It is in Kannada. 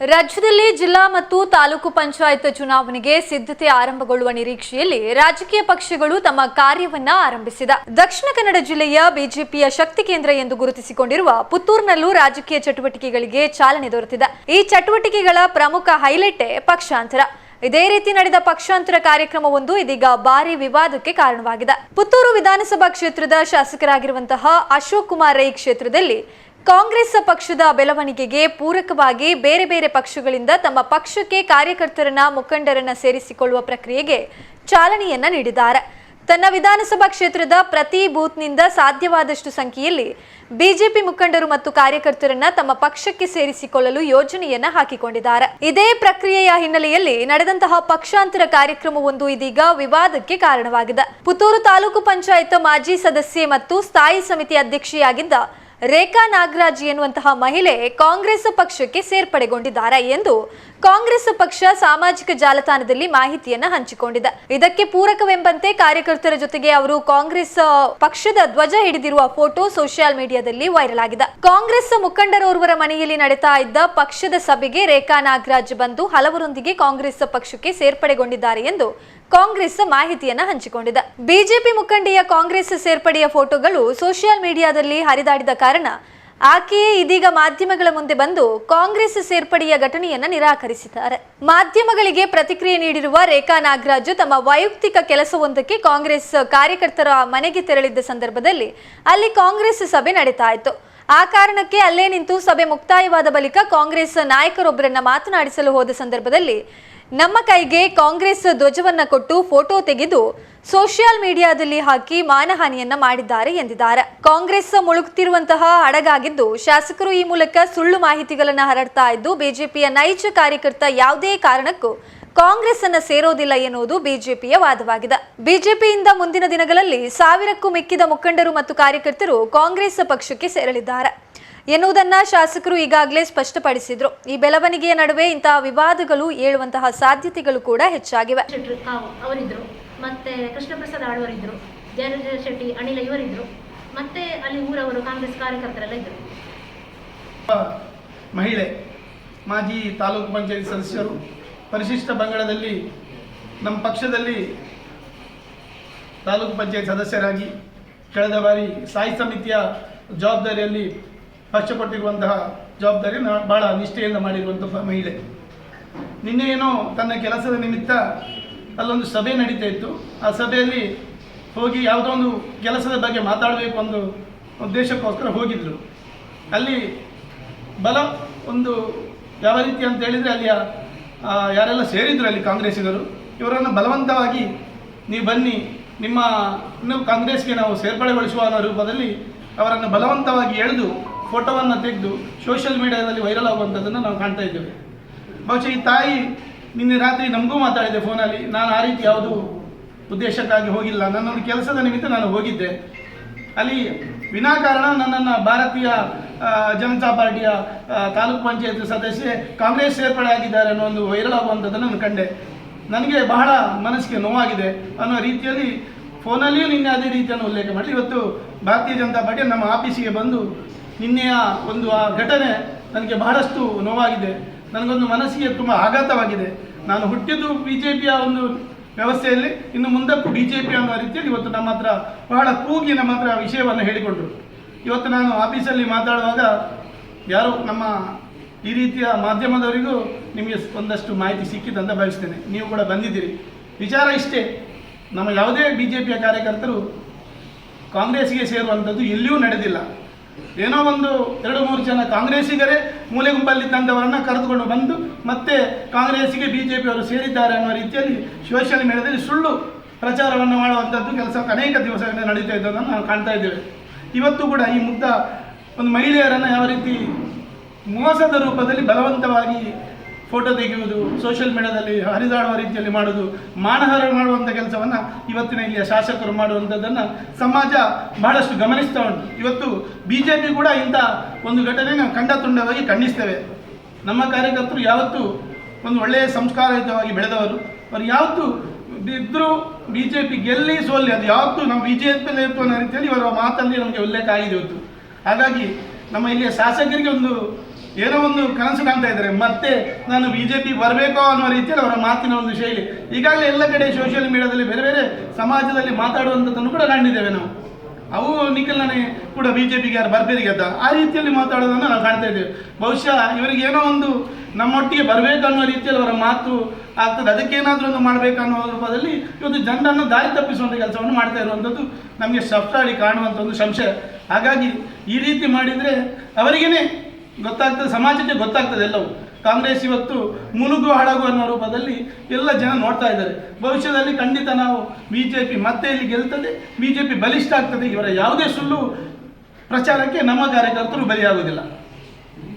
ರಾಜ್ಯದಲ್ಲಿ ಜಿಲ್ಲಾ ಮತ್ತು ತಾಲೂಕು ಪಂಚಾಯತ್ ಚುನಾವಣೆಗೆ ಸಿದ್ಧತೆ ಆರಂಭಗೊಳ್ಳುವ ನಿರೀಕ್ಷೆಯಲ್ಲಿ ರಾಜಕೀಯ ಪಕ್ಷಗಳು ತಮ್ಮ ಕಾರ್ಯವನ್ನ ಆರಂಭಿಸಿದ. ದಕ್ಷಿಣ ಕನ್ನಡ ಜಿಲ್ಲೆಯ ಬಿಜೆಪಿಯ ಶಕ್ತಿ ಕೇಂದ್ರ ಎಂದು ಗುರುತಿಸಿಕೊಂಡಿರುವ ಪುತ್ತೂರಿನಲ್ಲೂ ರಾಜಕೀಯ ಚಟುವಟಿಕೆಗಳಿಗೆ ಚಾಲನೆ ದೊರೆತಿದೆ. ಈ ಚಟುವಟಿಕೆಗಳ ಪ್ರಮುಖ ಹೈಲೈಟೇ ಪಕ್ಷಾಂತರ. ಇದೇ ರೀತಿ ನಡೆದ ಪಕ್ಷಾಂತರ ಕಾರ್ಯಕ್ರಮವೊಂದು ಇದೀಗ ಭಾರಿ ವಿವಾದಕ್ಕೆ ಕಾರಣವಾಗಿದೆ. ಪುತ್ತೂರು ವಿಧಾನಸಭಾ ಕ್ಷೇತ್ರದ ಶಾಸಕರಾಗಿರುವಂತಹ ಅಶೋಕ್ ಕುಮಾರ್ ರೈ ಕ್ಷೇತ್ರದಲ್ಲಿ ಕಾಂಗ್ರೆಸ್ ಪಕ್ಷದ ಬೆಳವಣಿಗೆಗೆ ಪೂರಕವಾಗಿ ಬೇರೆ ಬೇರೆ ಪಕ್ಷಗಳಿಂದ ತಮ್ಮ ಪಕ್ಷಕ್ಕೆ ಕಾರ್ಯಕರ್ತರನ್ನ, ಮುಖಂಡರನ್ನ ಸೇರಿಸಿಕೊಳ್ಳುವ ಪ್ರಕ್ರಿಯೆಗೆ ಚಾಲನೆಯನ್ನ ನೀಡಿದ್ದಾರೆ. ತನ್ನ ವಿಧಾನಸಭಾ ಕ್ಷೇತ್ರದ ಪ್ರತಿ ಬೂತ್ನಿಂದ ಸಾಧ್ಯವಾದಷ್ಟು ಸಂಖ್ಯೆಯಲ್ಲಿ ಬಿಜೆಪಿ ಮುಖಂಡರು ಮತ್ತು ಕಾರ್ಯಕರ್ತರನ್ನ ತಮ್ಮ ಪಕ್ಷಕ್ಕೆ ಸೇರಿಸಿಕೊಳ್ಳಲು ಯೋಜನೆಯನ್ನ ಹಾಕಿಕೊಂಡಿದ್ದಾರೆ. ಇದೇ ಪ್ರಕ್ರಿಯೆಯ ಹಿನ್ನೆಲೆಯಲ್ಲಿ ನಡೆದಂತಹ ಪಕ್ಷಾಂತರ ಕಾರ್ಯಕ್ರಮವೊಂದು ಇದೀಗ ವಿವಾದಕ್ಕೆ ಕಾರಣವಾಗಿದೆ. ಪುತ್ತೂರು ತಾಲೂಕು ಪಂಚಾಯತ್ ಮಾಜಿ ಸದಸ್ಯೆ ಮತ್ತು ಸ್ಥಾಯಿ ಸಮಿತಿ ಅಧ್ಯಕ್ಷೆಯಾಗಿದ್ದ ರೇಖಾ ನಾಗರಾಜ್ ಎನ್ನುವಂತಹ ಮಹಿಳೆ ಕಾಂಗ್ರೆಸ್ ಪಕ್ಷಕ್ಕೆ ಸೇರ್ಪಡೆಗೊಂಡಿದ್ದಾರೆ ಎಂದು ಕಾಂಗ್ರೆಸ್ ಪಕ್ಷ ಸಾಮಾಜಿಕ ಜಾಲತಾಣದಲ್ಲಿ ಮಾಹಿತಿಯನ್ನ ಹಂಚಿಕೊಂಡಿದೆ. ಇದಕ್ಕೆ ಪೂರಕವೆಂಬಂತೆ ಕಾರ್ಯಕರ್ತರ ಜೊತೆಗೆ ಅವರು ಕಾಂಗ್ರೆಸ್ ಪಕ್ಷದ ಧ್ವಜ ಹಿಡಿದಿರುವ ಫೋಟೋ ಸೋಷಿಯಲ್ ಮೀಡಿಯಾದಲ್ಲಿ ವೈರಲ್ ಆಗಿದೆ. ಕಾಂಗ್ರೆಸ್ ಮುಖಂಡರೋರ್ವರ ಮನೆಯಲ್ಲಿ ನಡೆತಾ ಇದ್ದ ಪಕ್ಷದ ಸಭೆಗೆ ರೇಖಾ ನಾಗರಾಜ್ ಬಂದು ಹಲವರೊಂದಿಗೆ ಕಾಂಗ್ರೆಸ್ ಪಕ್ಷಕ್ಕೆ ಸೇರ್ಪಡೆಗೊಂಡಿದ್ದಾರೆ ಎಂದು ಕಾಂಗ್ರೆಸ್ ಮಾಹಿತಿಯನ್ನ ಹಂಚಿಕೊಂಡಿದೆ. ಬಿಜೆಪಿ ಮುಖಂಡಿಯ ಕಾಂಗ್ರೆಸ್ ಸೇರ್ಪಡೆಯ ಫೋಟೋಗಳು ಸೋಷಿಯಲ್ ಮೀಡಿಯಾದಲ್ಲಿ ಹರಿದಾಡಿದ ಕಾರಣ ಆಕೆಯೇ ಇದೀಗ ಮಾಧ್ಯಮಗಳ ಮುಂದೆ ಬಂದು ಕಾಂಗ್ರೆಸ್ ಸೇರ್ಪಡೆಯ ಘಟನೆಯನ್ನ ನಿರಾಕರಿಸಿದ್ದಾರೆ. ಮಾಧ್ಯಮಗಳಿಗೆ ಪ್ರತಿಕ್ರಿಯೆ ನೀಡಿರುವ ರೇಖಾ ನಾಗರಾಜು ತಮ್ಮ ವೈಯಕ್ತಿಕ ಕೆಲಸವೊಂದಕ್ಕೆ ಕಾಂಗ್ರೆಸ್ ಕಾರ್ಯಕರ್ತರ ಮನೆಗೆ ತೆರಳಿದ್ದ ಸಂದರ್ಭದಲ್ಲಿ ಅಲ್ಲಿ ಕಾಂಗ್ರೆಸ್ ಸಭೆ ನಡೀತಾ ಇತ್ತು. ಆ ಕಾರಣಕ್ಕೆ ಅಲ್ಲೇ ನಿಂತು ಸಭೆ ಮುಕ್ತಾಯವಾದ ಬಳಿಕ ಕಾಂಗ್ರೆಸ್ ನಾಯಕರೊಬ್ಬರನ್ನ ಮಾತನಾಡಿಸಲು ಹೋದ ಸಂದರ್ಭದಲ್ಲಿ ನಮ್ಮ ಕೈಗೆ ಕಾಂಗ್ರೆಸ್ ಧ್ವಜವನ್ನ ಕೊಟ್ಟು ಫೋಟೋ ತೆಗೆದು ಸೋಷಿಯಲ್ ಮೀಡಿಯಾದಲ್ಲಿ ಹಾಕಿ ಮಾನಹಾನಿಯನ್ನ ಮಾಡಿದ್ದಾರೆ ಎಂದಿದ್ದಾರೆ. ಕಾಂಗ್ರೆಸ್ ಮುಳುಗುತ್ತಿರುವಂತಹ ಹಡಗಾಗಿದ್ದು ಶಾಸಕರು ಈ ಮೂಲಕ ಸುಳ್ಳು ಮಾಹಿತಿಗಳನ್ನ ಹರಡ್ತಾ ಇದ್ದು ಬಿಜೆಪಿಯ ನೈಜ ಕಾರ್ಯಕರ್ತ ಯಾವುದೇ ಕಾರಣಕ್ಕೂ ಕಾಂಗ್ರೆಸ್ ಅನ್ನ ಸೇರೋದಿಲ್ಲ ಎನ್ನುವುದು ಬಿಜೆಪಿಯ ವಾದವಾಗಿದೆ. ಬಿಜೆಪಿಯಿಂದ ಮುಂದಿನ ದಿನಗಳಲ್ಲಿ ಸಾವಿರಕ್ಕೂ ಮಿಕ್ಕಿದ ಮುಖಂಡರು ಮತ್ತು ಕಾರ್ಯಕರ್ತರು ಕಾಂಗ್ರೆಸ್ ಪಕ್ಷಕ್ಕೆ ಸೇರಲಿದ್ದಾರೆ. ಎನ್ನುವುದನ್ನ ಶಾಸಕರು ಈಗಾಗಲೇ ಸ್ಪಷ್ಟಪಡಿಸಿದ್ರು. ಈ ಬೆಳವಣಿಗೆಯ ನಡುವೆ ಇಂತಹ ವಿವಾದಗಳು ಏಳುವಂತಹ ಸಾಧ್ಯತೆಗಳು ಕೂಡ ಹೆಚ್ಚಾಗಿವೆ. ಅವರಿದ್ರು ಮತ್ತೆ ಅವರಿದ್ದರು ಮತ್ತು ಕೃಷ್ಣಪ್ರಸಾದ್ ಆಳ್ವರಿದ್ರು ಜಯರಾಜ ಶೆಟ್ಟಿ ಅನಿಲ ಇವರಿದ್ರು ಮತ್ತೆ ಅಲ್ಲಿ ಊರವರು ಕಾಂಗ್ರೆಸ್ ಕಾರ್ಯಕರ್ತರೆಲ್ಲ ಇದ್ದರು ಮಹಿಳೆ ಮಾಜಿ ತಾಲೂಕು ಪಂಚಾಯತ್ ಸದಸ್ಯರು ಪರಿಶಿಷ್ಟ ಬಂಗಾಳದಲ್ಲಿ ನಮ್ಮ ಪಕ್ಷದಲ್ಲಿ ತಾಲೂಕು ಪಂಚಾಯತ್ ಸದಸ್ಯರಾಗಿ ಕಳೆದ ಬಾರಿ ಸಾಯಿ ಸಮಿತಿಯ ಜವಾಬ್ದಾರಿಯಲ್ಲಿ ಪಕ್ಷ ಕೊಟ್ಟಿರುವಂತಹ ಜವಾಬ್ದಾರಿ ಭಾಳ ನಿಷ್ಠೆಯಿಂದ ಮಾಡಿರುವಂತಹ ಮಹಿಳೆ. ನಿನ್ನೆ ಏನೋ ತನ್ನ ಕೆಲಸದ ನಿಮಿತ್ತ ಅಲ್ಲೊಂದು ಸಭೆ ನಡೀತಾ ಇತ್ತು. ಆ ಸಭೆಯಲ್ಲಿ ಹೋಗಿ ಯಾವುದೋ ಒಂದು ಕೆಲಸದ ಬಗ್ಗೆ ಮಾತಾಡಬೇಕು ಒಂದು ಉದ್ದೇಶಕ್ಕೋಸ್ಕರ ಹೋಗಿದ್ರು. ಅಲ್ಲಿ ಬಲ ಒಂದು ಯಾವ ರೀತಿ ಅಂತ ಹೇಳಿದರೆ ಅಲ್ಲಿಯ ಯಾರೆಲ್ಲ ಸೇರಿದ್ರು ಅಲ್ಲಿ ಕಾಂಗ್ರೆಸ್ಸಿಗರು. ಇವರನ್ನು ಬಲವಂತವಾಗಿ ನೀವು ಬನ್ನಿ, ನಿಮ್ಮ ಇನ್ನು ಕಾಂಗ್ರೆಸ್ಗೆ ನಾವು ಸೇರ್ಪಡೆಗೊಳಿಸುವ ಅನ್ನೋ ರೂಪದಲ್ಲಿ ಅವರನ್ನು ಬಲವಂತವಾಗಿ ಎಳೆದು ಫೋಟೋವನ್ನು ತೆಗೆದು ಸೋಷಿಯಲ್ ಮೀಡಿಯಾದಲ್ಲಿ ವೈರಲ್ ಆಗುವಂಥದ್ದನ್ನು ನಾವು ಕಾಣ್ತಾ ಇದ್ದೇವೆ. ಬಹುಶಃ ಈ ತಾಯಿ ನಿನ್ನೆ ರಾತ್ರಿ ನಮಗೂ ಮಾತಾಡಿದೆ ಫೋನಲ್ಲಿ, ನಾನು ಆ ರೀತಿ ಯಾವುದು ಉದ್ದೇಶಕ್ಕಾಗಿ ಹೋಗಿಲ್ಲ. ನನ್ನೊಂದು ಕೆಲಸದ ನಿಮಿತ್ತ ನಾನು ಹೋಗಿದ್ದೆ. ಅಲ್ಲಿ ವಿನಾಕಾರಣ ನನ್ನನ್ನು ಭಾರತೀಯ ಜನತಾ ಪಾರ್ಟಿಯ ತಾಲೂಕು ಪಂಚಾಯತ್ ಸದಸ್ಯೆ ಕಾಂಗ್ರೆಸ್ ಸೇರ್ಪಡೆ ಆಗಿದ್ದಾರೆ ಅನ್ನೋ ಒಂದು ವೈರಲ್ ಆಗುವಂಥದ್ದನ್ನು ನಾನು ಕಂಡೆ. ನನಗೆ ಬಹಳ ಮನಸ್ಸಿಗೆ ನೋವಾಗಿದೆ ಅನ್ನೋ ರೀತಿಯಲ್ಲಿ ಫೋನಲ್ಲಿಯೂ ನಿನ್ನೆ ಅದೇ ರೀತಿಯನ್ನು ಉಲ್ಲೇಖ ಮಾಡಿ ಇವತ್ತು ಭಾರತೀಯ ಜನತಾ ಪಾರ್ಟಿ ನಮ್ಮ ಆಫೀಸಿಗೆ ಬಂದು ನಿನ್ನೆಯ ಒಂದು ಆ ಘಟನೆ ನನಗೆ ಬಹಳಷ್ಟು ನೋವಾಗಿದೆ. ನನಗೊಂದು ಮನಸ್ಸಿಗೆ ತುಂಬ ಆಘಾತವಾಗಿದೆ. ನಾನು ಹುಟ್ಟಿದ್ದು ಬಿ ಜೆ ಪಿಯ ಒಂದು ವ್ಯವಸ್ಥೆಯಲ್ಲಿ, ಇನ್ನು ಮುಂದಕ್ಕೂ ಬಿ ಜೆ ಪಿ ಅನ್ನೋ ರೀತಿಯಲ್ಲಿ ಇವತ್ತು ನಮ್ಮ ಹತ್ರ ಬಹಳ ಕೂಗಿ ನಮ್ಮ ಹತ್ರ ವಿಷಯವನ್ನು ಹೇಳಿಕೊಂಡರು. ಇವತ್ತು ನಾನು ಆಫೀಸಲ್ಲಿ ಮಾತಾಡುವಾಗ ಯಾರು ನಮ್ಮ ಈ ರೀತಿಯ ಮಾಧ್ಯಮದವರಿಗೂ ನಿಮಗೆ ಒಂದಷ್ಟು ಮಾಹಿತಿ ಸಿಕ್ಕಿದೆ ಅಂತ ಭಾವಿಸ್ತೇನೆ. ನೀವು ಕೂಡ ಬಂದಿದ್ದೀರಿ. ವಿಚಾರ ಇಷ್ಟೇ. ನಮ್ಮ ಯಾವುದೇ ಬಿ ಜೆ ಪಿಯ ಕಾರ್ಯಕರ್ತರು ಕಾಂಗ್ರೆಸ್ಗೆ ಸೇರುವಂಥದ್ದು ಎಲ್ಲಿಯೂ ನಡೆದಿಲ್ಲ. ಏನೋ ಒಂದು ಎರಡು ಮೂರು ಜನ ಕಾಂಗ್ರೆಸ್ಸಿಗರೇ ಮೂಲೆ ತಂದವರನ್ನು ಕರೆದುಕೊಂಡು ಬಂದು ಮತ್ತೆ ಕಾಂಗ್ರೆಸ್ಸಿಗೆ ಬಿ ಜೆ ಪಿಯವರು ಸೇರಿದ್ದಾರೆ ಅನ್ನೋ ರೀತಿಯಲ್ಲಿ ಸೋಷಿಯಲ್ ಮೀಡಿಯಾದಲ್ಲಿ ಸುಳ್ಳು ಪ್ರಚಾರವನ್ನು ಮಾಡುವಂಥದ್ದು ಕೆಲಸ ಅನೇಕ ದಿವಸಗಳಿಂದ ನಡೀತಾ ಇದ್ದದನ್ನು ನಾವು ಕಾಣ್ತಾ ಇದ್ದೇವೆ. ಇವತ್ತು ಕೂಡ ಈ ಮುಗ್ಧ ಒಂದು ಮಹಿಳೆಯರನ್ನು ಯಾವ ರೀತಿ ಮೋಸದ ರೂಪದಲ್ಲಿ ಬಲವಂತವಾಗಿ ಫೋಟೋ ತೆಗೆಯುವುದು ಸೋಷಿಯಲ್ ಮೀಡಿಯಾದಲ್ಲಿ ಹರಿದಾಡುವ ರೀತಿಯಲ್ಲಿ ಮಾಡುವುದು, ಮಾನಹಾರ ಮಾಡುವಂಥ ಕೆಲಸವನ್ನು ಇವತ್ತಿನ ಇಲ್ಲಿಯ ಶಾಸಕರು ಮಾಡುವಂಥದ್ದನ್ನು ಸಮಾಜ ಬಹಳಷ್ಟು ಗಮನಿಸ್ತಾ ಉಂಟು. ಇವತ್ತು ಬಿ ಜೆ ಪಿ ಕೂಡ ಇಂಥ ಒಂದು ಘಟನೆ ನಾವು ಖಂಡ ತುಂಡವಾಗಿ ಖಂಡಿಸ್ತೇವೆ. ನಮ್ಮ ಕಾರ್ಯಕರ್ತರು ಯಾವತ್ತೂ ಒಂದು ಒಳ್ಳೆಯ ಸಂಸ್ಕಾರಯುತವಾಗಿ ಬೆಳೆದವರು. ಅವರು ಯಾವತ್ತೂ ಇದ್ದರೂ ಬಿ ಜೆ ಪಿ ಗೆಲ್ಲಿ ಸೋಲ್ಲಿ ಅದು ಯಾವತ್ತೂ ನಾವು ಬಿ ಜೆ ಪಿ ಅನ್ನೋ ರೀತಿಯಲ್ಲಿ ಇವರ ಮಾತಲ್ಲಿ ನಮಗೆ ಉಲ್ಲೇಖ ಆಗಿದೆ ಇವತ್ತು. ಹಾಗಾಗಿ ನಮ್ಮ ಇಲ್ಲಿಯ ಶಾಸಕರಿಗೆ ಒಂದು ಏನೋ ಒಂದು ಕನಸು ಕಾಣ್ತಾ ಇದ್ದಾರೆ. ಮತ್ತೆ ನಾನು ಬಿ ಜೆ ಪಿ ಬರಬೇಕೋ ಅನ್ನೋ ರೀತಿಯಲ್ಲಿ ಅವರ ಮಾತಿನ ಒಂದು ಶೈಲಿ. ಈಗಾಗಲೇ ಎಲ್ಲ ಕಡೆ ಸೋಷಿಯಲ್ ಮೀಡಿಯಾದಲ್ಲಿ ಬೇರೆ ಬೇರೆ ಸಮಾಜದಲ್ಲಿ ಮಾತಾಡುವಂಥದ್ದನ್ನು ಕೂಡ ಕಾಣಿದ್ದೇವೆ ನಾವು. ಅವು ನಿಖಿಲ್ನೇ ಕೂಡ ಬಿ ಜೆ ಪಿಗೆ ಯಾರು ಬರ್ಬೇರಿ ಅಂತ ಆ ರೀತಿಯಲ್ಲಿ ಮಾತಾಡೋದನ್ನು ನಾವು ಕಾಣ್ತಾ ಇದ್ದೇವೆ. ಬಹುಶಃ ಇವರಿಗೆ ಏನೋ ಒಂದು ನಮ್ಮೊಟ್ಟಿಗೆ ಬರಬೇಕು ಅನ್ನೋ ರೀತಿಯಲ್ಲಿ ಅವರ ಮಾತು ಆಗ್ತದೆ. ಅದಕ್ಕೇನಾದರೂ ಒಂದು ಮಾಡಬೇಕು ಅನ್ನೋ ರೂಪದಲ್ಲಿ ಇವತ್ತು ಜನರನ್ನು ದಾರಿ ತಪ್ಪಿಸುವಂಥ ಕೆಲಸವನ್ನು ಮಾಡ್ತಾ ಇರುವಂಥದ್ದು ನಮಗೆ ಸ್ಪಷ್ಟವಾಗಿ ಕಾಣುವಂಥ ಒಂದು ಸಂಶಯ. ಹಾಗಾಗಿ ಈ ರೀತಿ ಮಾಡಿದರೆ ಅವರಿಗೇನೆ ಗೊತ್ತಾಗ್ತದೆ, ಸಮಾಜಕ್ಕೆ ಗೊತ್ತಾಗ್ತದೆ ಎಲ್ಲವೂ. ಕಾಂಗ್ರೆಸ್ ಇವತ್ತು ಮುಳುಗು ಹಡಗು ಅನ್ನೋ ರೂಪದಲ್ಲಿ ಎಲ್ಲ ಜನ ನೋಡ್ತಾ ಇದ್ದಾರೆ. ಭವಿಷ್ಯದಲ್ಲಿ ಖಂಡಿತ ನಾವು ಬಿ ಜೆ ಪಿ ಮತ್ತೆ ಇಲ್ಲಿ ಗೆಲ್ತದೆ ಬಿ ಜೆ ಪಿ ಬಲಿಷ್ಠ ಆಗ್ತದೆ. ಇವರ ಯಾವುದೇ ಸುಳ್ಳು ಪ್ರಚಾರಕ್ಕೆ ನಮ್ಮ ಕಾರ್ಯಕರ್ತರು ಬಲಿಯಾಗುವುದಿಲ್ಲ.